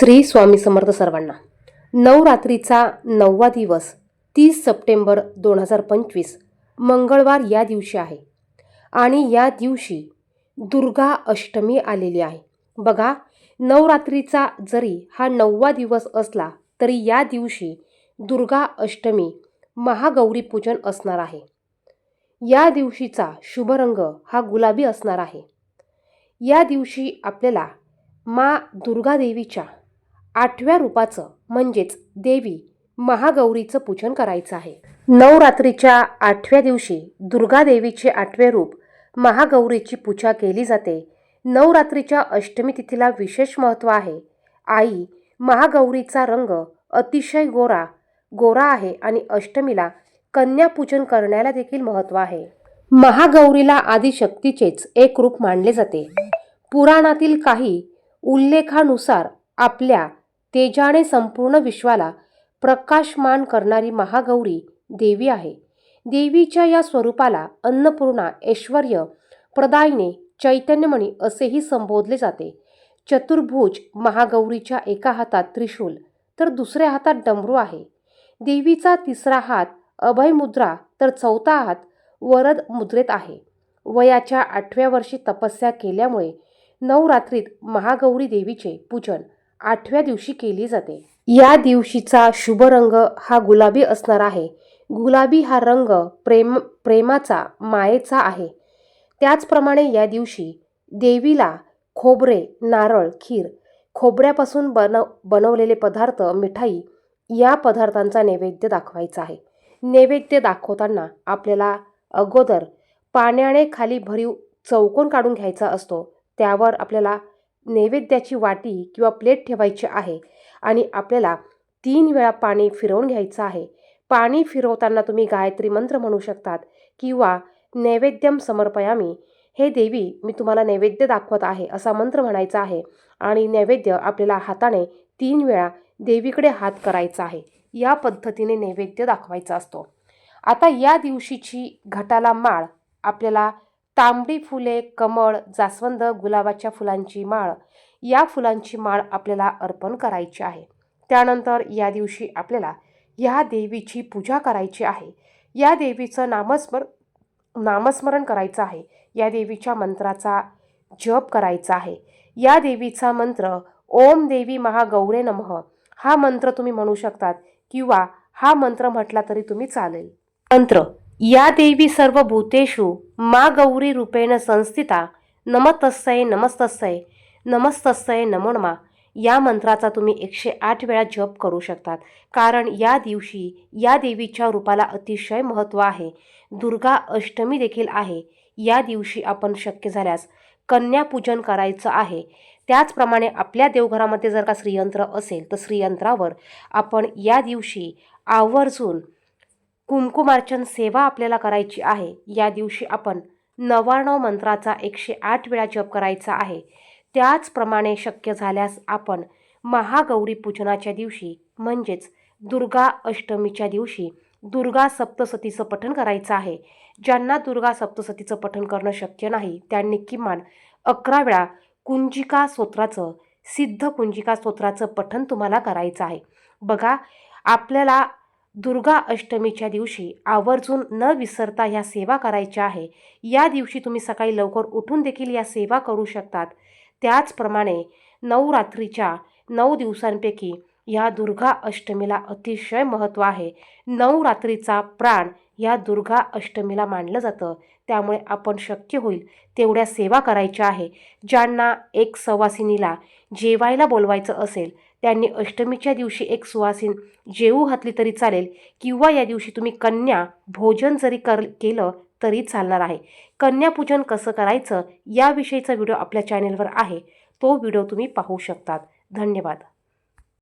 श्री स्वामी समर्थ सर्वांना. नवरात्रीचा नववा दिवस तीस सप्टेंबर दोन हजार पंचवीस मंगळवार या दिवशी आहे. आणि या दिवशी दुर्गा अष्टमी आलेली आहे. बघा नवरात्रीचा जरी हा नववा दिवस असला तरी या दिवशी दुर्गा अष्टमी महागौरी पूजन असणार आहे. या दिवशीचा शुभ रंग हा गुलाबी असणार आहे. या दिवशी आपल्याला मा दुर्गादेवीच्या आठव्या रूपाचं म्हणजेच देवी महागौरीचं पूजन करायचं आहे. नवरात्रीच्या आठव्या दिवशी दुर्गा देवीचे आठवे रूप महागौरीची पूजा केली जाते. नवरात्रीच्या अष्टमी तिथीला विशेष महत्त्व आहे. आई महागौरीचा रंग अतिशय गोरा गोरा आहे आणि अष्टमीला कन्यापूजन करण्याला देखील महत्त्व आहे. महागौरीला आदिशक्तीचेच एक रूप मानले जाते. पुराणातील काही उल्लेखानुसार आपल्या तेजाने संपूर्ण विश्वाला प्रकाशमान करणारी महागौरी देवी आहे. देवीच्या या स्वरूपाला अन्नपूर्णा ऐश्वर प्रदायने चैतन्यमणी असेही संबोधले जाते. चतुर्भुज महागौरीच्या एका हातात त्रिशूल तर दुसऱ्या हातात डमरू आहे. देवीचा तिसरा हात अभय मुद्रा तर चौथा हात वरद मुद्रेत आहे. वयाच्या आठव्या वर्षी तपस्या केल्यामुळे नवरात्रीत महागौरी देवीचे पूजन आठव्या दिवशी केली जाते. या दिवशीचा शुभ रंग हा गुलाबी असणार आहे. गुलाबी हा रंग प्रेम प्रेमाचा मायेचा आहे. त्याचप्रमाणे या दिवशी देवीला खोबरे नारळ खीर खोबऱ्यापासून बनव बनवलेले पदार्थ मिठाई या पदार्थांचा नैवेद्य दाखवायचा आहे. नैवेद्य दाखवताना आपल्याला अगोदर पाण्याने खाली भरीव चौकोन काढून घ्यायचा असतो. त्यावर आपल्याला नैवेद्याची वाटी किंवा प्लेट ठेवायची आहे आणि आपल्याला तीन वेळा पाणी फिरवून घ्यायचं आहे. पाणी फिरवताना तुम्ही गायत्री मंत्र म्हणू शकतात किंवा नैवेद्यम समर्पयामी. हे देवी मी तुम्हाला नैवेद्य दाखवत आहे असा मंत्र म्हणायचा आहे आणि नैवेद्य आपल्याला हाताने तीन वेळा देवीकडे हात करायचा आहे. या पद्धतीने नैवेद्य दाखवायचा असतो. आता या दिवशीची घटाला माळ आपल्याला तांबडी फुले कमळ जास्वंद गुलाबाच्या फुलांची माळ या फुलांची माळ आपल्याला अर्पण करायची आहे. त्यानंतर या दिवशी आपल्याला या देवीची पूजा करायची आहे. या देवीचं नामस्मर नामस्मरण करायचं आहे. या देवीच्या मंत्राचा जप करायचा आहे. या देवीचा मंत्र ओम देवी महागौरे नमः हा मंत्र तुम्ही म्हणू शकतात किंवा हा मंत्र म्हटला तरी तुम्ही चालेल. मंत्र या देवी सर्व भूतेषु मा गौरी रूपेण संस्थिता नमतस्सय नमस्तस्सय नमस्तस्सय नमोनमा या मंत्राचा तुम्ही एकशे आठ वेळा जप करू शकतात. कारण या दिवशी या देवीच्या रूपाला अतिशय महत्त्व आहे. दुर्गा अष्टमी देखील आहे. या दिवशी आपण शक्य झाल्यास कन्यापूजन करायचं आहे. त्याचप्रमाणे आपल्या देवघरामध्ये जर का श्रीयंत्र असेल तर श्रीयंत्रावर आपण या दिवशी आवर्जून कुंकुमार्चन सेवा आपल्याला करायची आहे. या दिवशी आपण नवाण्णव मंत्राचा एकशे आठ वेळा जप करायचा आहे. त्याचप्रमाणे शक्य झाल्यास आपण महागौरी पूजनाच्या दिवशी म्हणजेच दुर्गा अष्टमीच्या दिवशी दुर्गा सप्तसतीचं पठण करायचं आहे. ज्यांना दुर्गा सप्तसतीचं पठण करणं शक्य नाही त्यांनी किमान अकरा वेळा कुंजिका स्तोत्राचं सिद्ध कुंजिका स्तोत्राचं पठण तुम्हाला करायचं आहे. बघा आपल्याला दुर्गा अष्टमीच्या दिवशी आवर्जून न विसरता ह्या सेवा करायच्या आहे. या दिवशी तुम्ही सकाळी लवकर उठून देखील या सेवा करू शकतात. त्याचप्रमाणे नवरात्रीच्या नऊ दिवसांपैकी या दुर्गा अष्टमीला अतिशय महत्त्व आहे. नवरात्रीचा प्राण या दुर्गा अष्टमीला मानलं जातं. त्यामुळे आपण शक्य होईल तेवढ्या सेवा करायच्या आहे. ज्यांना एक सवासिनीला जेवायला बोलवायचं असेल त्यांनी अष्टमीच्या दिवशी एक सुवासीन जेवू घातली तरी चालेल किंवा या दिवशी तुम्ही कन्या भोजन जरी कर केलं तरी चालणार आहे. कन्यापूजन कसं करायचं याविषयीचा व्हिडिओ आपल्या चॅनेलवर आहे. तो व्हिडिओ तुम्ही पाहू शकतात. धन्यवाद.